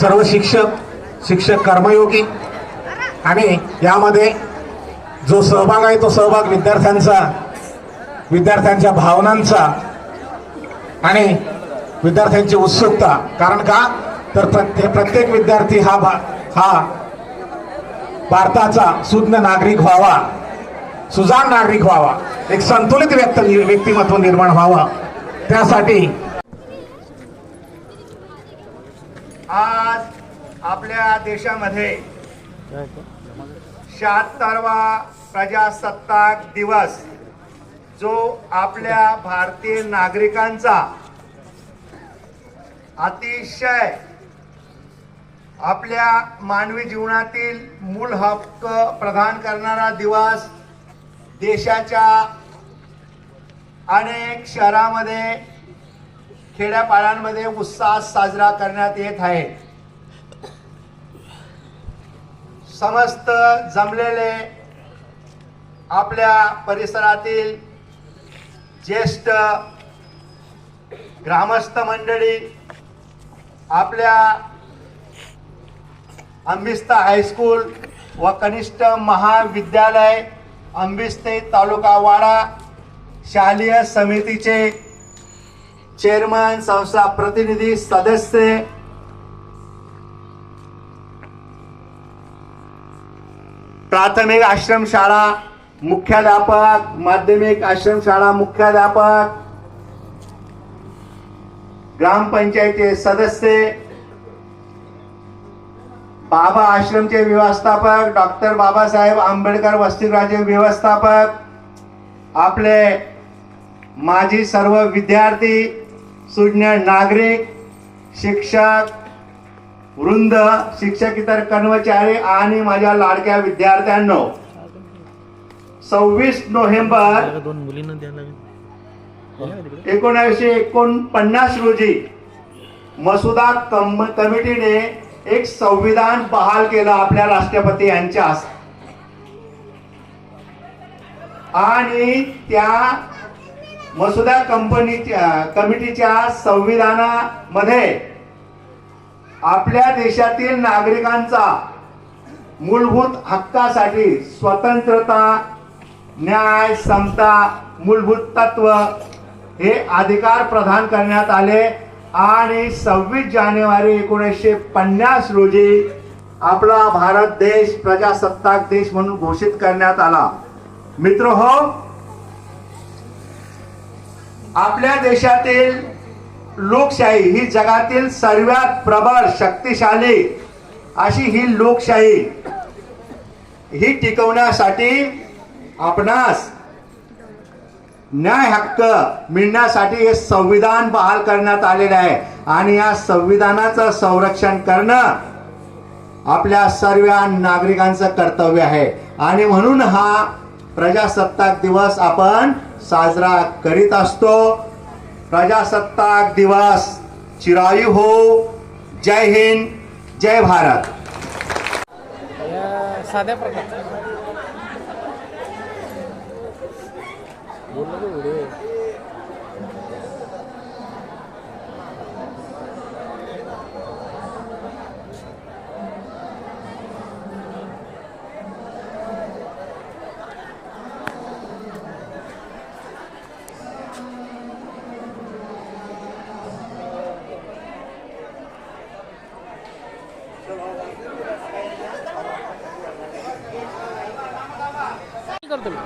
सर्व शिक्षक शिक्षक कर्मयोगी आणि यामध्ये जो सहभाग आहे तो सहभाग विद्यार्थ्यांचा विद्यार्थ्यांच्या भावनांचा आणि विद्यार्थ्यांची उत्सुकता. कारण का? तर प्रत्येक प्रत्येक विद्यार्थी हा भा हा भारताचा सुज्ञ नागरिक व्हावा. सुजाण नागरिक व्हावा. एक संतुलित व्यक्त व्यक्तिमत्व निर्माण व्हावं. त्यासाठी आज आपल्या देशामध्ये शहात्तरवा प्रजासत्ताक दिवस जो आपल्या भारतीय नागरिकांचा अतिशय आपल्या मानवी जीवनातील मूल हक्क प्रदान करणारा दिवस देशाच्या अनेक शहरामध्ये खेड्यापाड्यांमध्ये उत्साहात साजरा करण्यात येत आहे. समस्त जमलेले आपल्या परिसरातील ज्येष्ठ ग्रामस्थ मंडळी आपल्या अंबिस्ता हायस्कूल व कनिष्ठ महाविद्यालय अंबिस्ते तालुका वाडा शालेय समितीचे चेअरमन संस्था प्रतिनिधी सदस्य प्राथमिक आश्रमशाळा मुख्याध्यापक माध्यमिक आश्रमशाळा मुख्याध्यापक ग्रामपंचायतचे सदस्य बाबा आश्रमचे व्यवस्थापक डॉक्टर बाबासाहेब आंबेडकर वसतिगृहाचे व्यवस्थापक आपले माजी सर्व विद्यार्थी सुज्ञ नागरिक शिक्षक वृंद शिक्षक इतर कर्मचारी आणि माझ्या लाडक्या विद्यार्थ्यांनो सव्वीस नोव्हेंबर एकोणीसशे एकोणपन्नास रोजी मसुदा कम कमिटीने एक संविधान बहाल केलं आपल्या राष्ट्रपती यांच्या आणि त्या मसुदा कंपनीच्या कमिटीच्या संविधानामध्ये आपल्या देशातील नागरिकांचा मूलभूत हक्कासाठी स्वतंत्रता न्याय समता मूलभूत तत्व हे अधिकार प्रदान करण्यात आले. आणि सव्वीस जानेवारी एकोणीसशे पन्नास रोजी आपला भारत देश प्रजासत्ताक देश म्हणून घोषित करण्यात आला. मित्र हो आपल्या देशातील लोकशाही ही जगातील सर्वात प्रबळ शक्तिशाली अशी ही लोकशाही. ही टिकवण्यासाठी आपणास न्याय हक्क मिळण्यासाठी हे संविधान बहाल करण्यात आलेले आहे. आणि या संविधानाचं संरक्षण करणं आपल्या सर्व नागरिकांचं कर्तव्य आहे. आणि म्हणून हा प्रजासत्ताक दिवस आपण साजरा करीत असतो. प्रजासत्ताक दिवस चिरायू हो. जय हिंद जय भारत. साध्या प्रकार. करतो मी.